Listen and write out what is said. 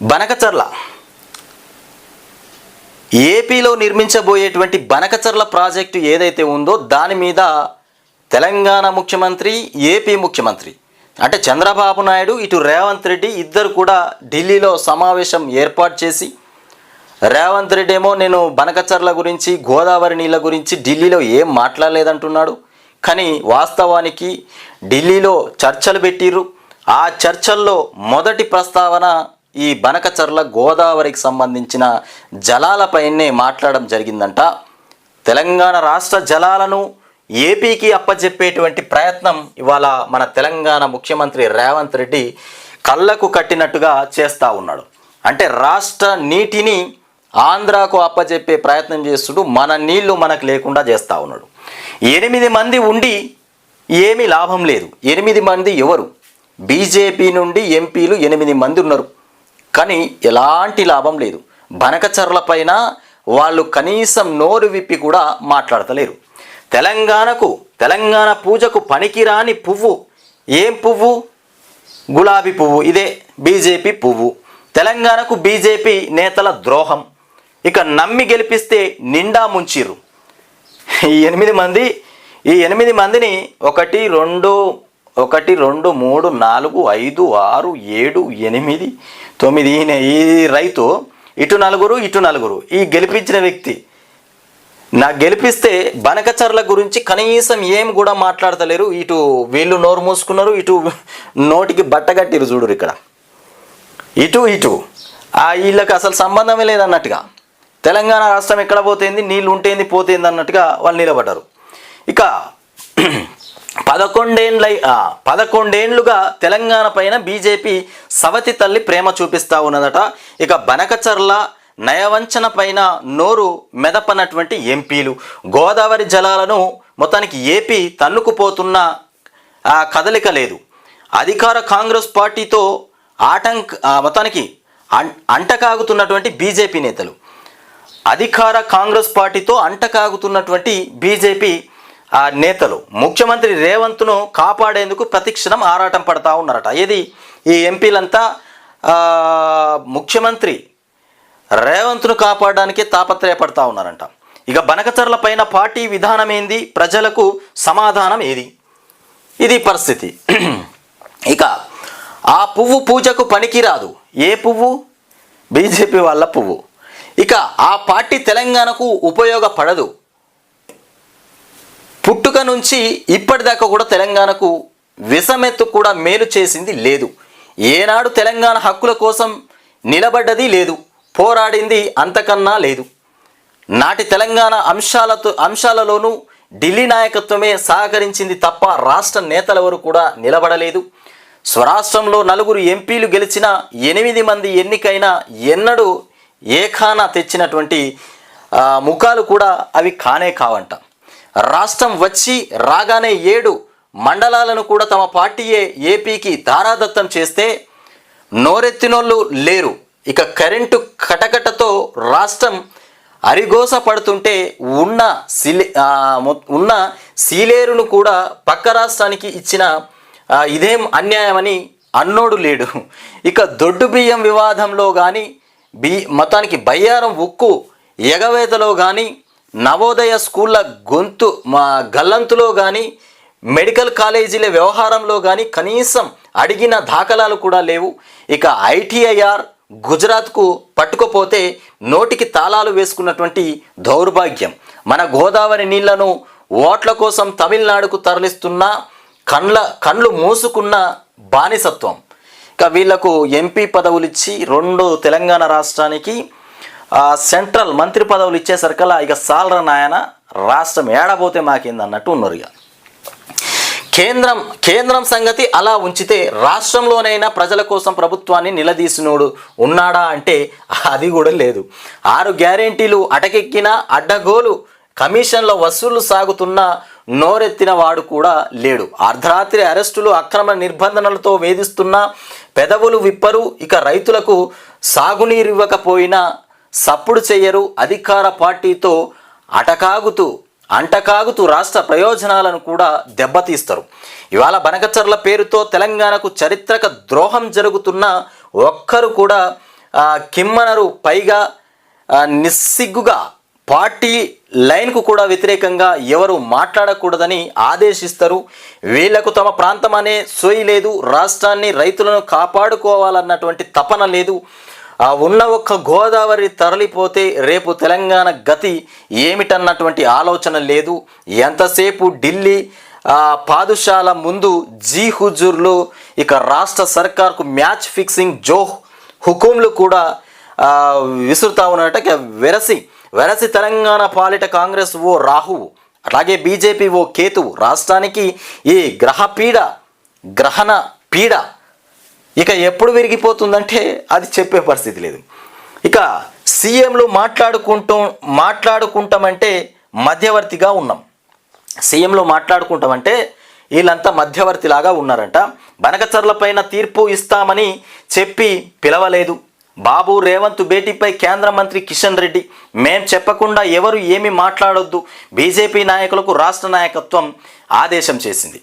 బనకచర్ల. ఏపీలో నిర్మించబోయేటువంటి బనకచర్ల ప్రాజెక్టు ఏదైతే ఉందో దాని మీద తెలంగాణ ముఖ్యమంత్రి ఏపీ ముఖ్యమంత్రి అంటే చంద్రబాబు నాయుడు ఇటు రేవంత్ రెడ్డి ఇద్దరు కూడా ఢిల్లీలో సమావేశం ఏర్పాటు చేసి రేవంత్ రెడ్డి ఏమో నేను బనకచర్ల గురించి గోదావరి నీళ్ళ గురించి ఢిల్లీలో ఏం మాట్లాడలేదంటున్నాడు. కానీ వాస్తవానికి ఢిల్లీలో చర్చలు పెట్టిర్రు. ఆ చర్చల్లో మొదటి ప్రస్తావన ఈ బనకచర్ల గోదావరికి సంబంధించిన జలాలపైనే మాట్లాడడం జరిగిందంట. తెలంగాణ రాష్ట్ర జలాలను ఏపీకి అప్పజెప్పేటువంటి ప్రయత్నం ఇవాళ మన తెలంగాణ ముఖ్యమంత్రి రేవంత్ రెడ్డి కళ్ళకు కట్టినట్టుగా చేస్తూ ఉన్నాడు. అంటే రాష్ట్ర నీటిని ఆంధ్రాకు అప్పజెప్పే ప్రయత్నం చేస్తుడు మన నీళ్ళు మనకు లేకుండా చేస్తూ ఉన్నాడు. ఎనిమిది మంది ఉండి ఏమీ లాభం లేదు. ఎనిమిది మంది ఎవరు? బీజేపీ నుండి ఎంపీలు ఎనిమిది మంది ఉన్నారు. కానీ ఎలాంటి లాభం లేదు. బనకచర్ల పైన వాళ్ళు కనీసం నోరు విప్పి కూడా మాట్లాడతలేరు. తెలంగాణకు తెలంగాణ పూజకు పనికిరాని పువ్వు. ఏం పువ్వు? గులాబీ పువ్వు. ఇదే బీజేపీ పువ్వు. తెలంగాణకు బీజేపీ నేతల ద్రోహం. ఇక నమ్మి గెలిపిస్తే నిండా ముంచిర్రు. ఈ ఎనిమిది మంది ఈ ఎనిమిది మందిని ఒకటి రెండు ఒకటి రెండు మూడు నాలుగు ఐదు ఆరు ఏడు ఎనిమిది తొమ్మిది. ఈయన ఈ రైతు ఇటు నలుగురు ఇటు నలుగురు. ఈ గెలిపించిన వ్యక్తి. నాకు గెలిపిస్తే బనకచర్ల గురించి కనీసం ఏం కూడా మాట్లాడతలేరు. ఇటు వీళ్ళు నోరు మూసుకున్నారు ఇటు నోటికి బట్ట చూడరు ఇక్కడ. ఇటు ఇటు. ఆ వీళ్ళకి అసలు సంబంధమే లేదన్నట్టుగా. తెలంగాణ రాష్ట్రం ఎక్కడ పోతుంది నీళ్ళు ఉంటేంది పోతుంది అన్నట్టుగా వాళ్ళు నిలబడ్డారు. ఇక పదకొండేండ్లై పదకొండేండ్లుగా తెలంగాణ పైన బీజేపీ సవతి తల్లి ప్రేమ చూపిస్తా ఉన్నదట. ఇక బనకచర్ల నయవంచన పైన నోరు మెదపనటువంటి ఎంపీలు. గోదావరి జలాలను మొత్తానికి ఏపీ తన్నుకుపోతున్న కదలిక లేదు. అధికార కాంగ్రెస్ పార్టీతో ఆటంక్ మొత్తానికి అం- అంటకాగుతున్నటువంటి బీజేపీ నేతలు. అధికార కాంగ్రెస్ పార్టీతో అంటకాగుతున్నటువంటి బీజేపీ ఆ నేతలు ముఖ్యమంత్రి రేవంత్ను కాపాడేందుకు ప్రతిక్షణం ఆరాటం పడతా ఉన్నారట. ఏది? ఈ ఎంపీలంతా ముఖ్యమంత్రి రేవంత్ను కాపాడడానికి తాపత్రయపడతా ఉన్నారంట. ఇక బనకచర్ల పైన పార్టీ విధానం ఏంది? ప్రజలకు సమాధానం ఏది? ఇది పరిస్థితి. ఇక ఆ పువ్వు పూజకు పనికిరాదు. ఏ పువ్వు? బీజేపీ వాళ్ళ పువ్వు. ఇక ఆ పార్టీ తెలంగాణకు ఉపయోగపడదు. పుట్టుక నుంచి ఇప్పటిదాకా కూడా తెలంగాణకు విషమెత్తు కూడా మేలు చేసింది లేదు. ఏనాడు తెలంగాణ హక్కుల కోసం నిలబడ్డది లేదు పోరాడింది అంతకన్నా లేదు. నాటి తెలంగాణ అంశాలతో అంశాలలోనూ ఢిల్లీ నాయకత్వమే సహకరించింది తప్ప రాష్ట్ర నేతలెవరు కూడా నిలబడలేదు. స్వరాష్ట్రంలో నలుగురు ఎంపీలు గెలిచిన ఎనిమిది మంది ఎన్నికైన ఎన్నడూ ఏఖానా తెచ్చినటువంటి ముఖాలు కూడా అవి కానే కావంట. రాష్ట్రం వచ్చి రాగానే ఏడు మండలాలను కూడా తమ పార్టీయే ఏపీకి ధారాదత్తం చేస్తే నోరెత్తినోళ్ళు లేరు. ఇక కరెంటు కటకటతో రాష్ట్రం అరిగోస పడుతుంటే ఉన్న సిలే ఉన్న సీలేరును కూడా పక్క రాష్ట్రానికి ఇచ్చిన ఇదేం అన్యాయమని అన్నోడు లేడు. ఇక దొడ్డు బియ్యం వివాదంలో కానీ బి మొత్తానికి బయ్యారం ఉక్కు ఎగవేతలో కానీ నవోదయ స్కూళ్ళ గొంతు మా గల్లంతులో కానీ మెడికల్ కాలేజీల వ్యవహారంలో కానీ కనీసం అడిగిన దాఖలాలు కూడా లేవు. ఇక ఐటీఐఆర్ గుజరాత్కు పట్టుకపోతే నోటికి తాళాలు వేసుకున్నటువంటి దౌర్భాగ్యం. మన గోదావరి నీళ్ళను ఓట్ల కోసం తమిళనాడుకు తరలిస్తున్న కండ్ల కండ్లు మూసుకున్న బానిసత్వం. ఇక వీళ్ళకు ఎంపీ పదవులు ఇచ్చి రెండు తెలంగాణ రాష్ట్రానికి సెంట్రల్ మంత్రి పదవులు ఇచ్చేసరికల్లా ఇక సాలర నాయన రాష్ట్రం ఏడబోతే మాకేంది అన్నట్టు ఉన్నారు ఇక. కేంద్రం కేంద్రం సంగతి అలా ఉంచితే రాష్ట్రంలోనైనా ప్రజల కోసం ప్రభుత్వాన్ని నిలదీసినోడు ఉన్నాడా అంటే అది కూడా లేదు. ఆరు గ్యారెంటీలు అటకెక్కిన అడ్డగోలు కమిషన్ల వసూళ్ళు సాగుతున్న నోరెత్తిన వాడు కూడా లేడు. అర్ధరాత్రి అరెస్టులు అక్రమ నిర్బంధనలతో వేధిస్తున్న పెదవులు విప్పరు ఇక రైతులకు సాగునీరు ఇవ్వకపోయినా సప్పుడు చెయ్యరు అధికార పార్టీతో అటకాగుతూ అంటకాగుతూ రాష్ట్ర ప్రయోజనాలను కూడా దెబ్బతీస్తారు. ఇవాళ బనకచర్ల పేరుతో తెలంగాణకు చరిత్రక ద్రోహం జరుగుతున్న ఒక్కరు కూడా కిమ్మనరు పైగా నిస్సిగ్గుగా పార్టీ లైన్కు కూడా వ్యతిరేకంగా ఎవరు మాట్లాడకూడదని ఆదేశిస్తారు. వీళ్ళకు తమ ప్రాంతం అనే సోయి లేదు రాష్ట్రాన్ని రైతులను కాపాడుకోవాలన్నటువంటి తపన లేదు. ఆ ఉన్న ఒక్క గోదావరి తరలిపోతే రేపు తెలంగాణ గతి ఏమిటన్నటువంటి ఆలోచన లేదు. ఎంతసేపు ఢిల్లీ పాదుశాల ముందు జీ హుజూర్లు ఇక రాష్ట్ర సర్కార్కు మ్యాచ్ ఫిక్సింగ్ జో హుకుంలు కూడా విసురుతా ఉన్నట్టు వెరసి వెరసి తెలంగాణ పాలిట కాంగ్రెస్ ఓ రాహువు అలాగే బీజేపీ ఓ కేతువు. రాష్ట్రానికి ఈ గ్రహపీడ గ్రహణ పీడ ఇక ఎప్పుడు విరిగిపోతుందంటే అది చెప్పే పరిస్థితి లేదు. ఇక సీఎంలు మాట్లాడుకుంటూ మాట్లాడుకుంటామంటే మధ్యవర్తిగా ఉన్నాం. సీఎంలు మాట్లాడుకుంటామంటే వీళ్ళంతా మధ్యవర్తిలాగా ఉన్నారంట. బనకచర్ల పైన తీర్పు ఇస్తామని చెప్పి పిలవలేదు. బాబు రేవంత్ భేటీపై కేంద్ర మంత్రి కిషన్ రెడ్డి. మేం చెప్పకుండా ఎవరు ఏమి మాట్లాడొద్దు. బీజేపీ నాయకులకు రాష్ట్ర నాయకత్వం ఆదేశం చేసింది.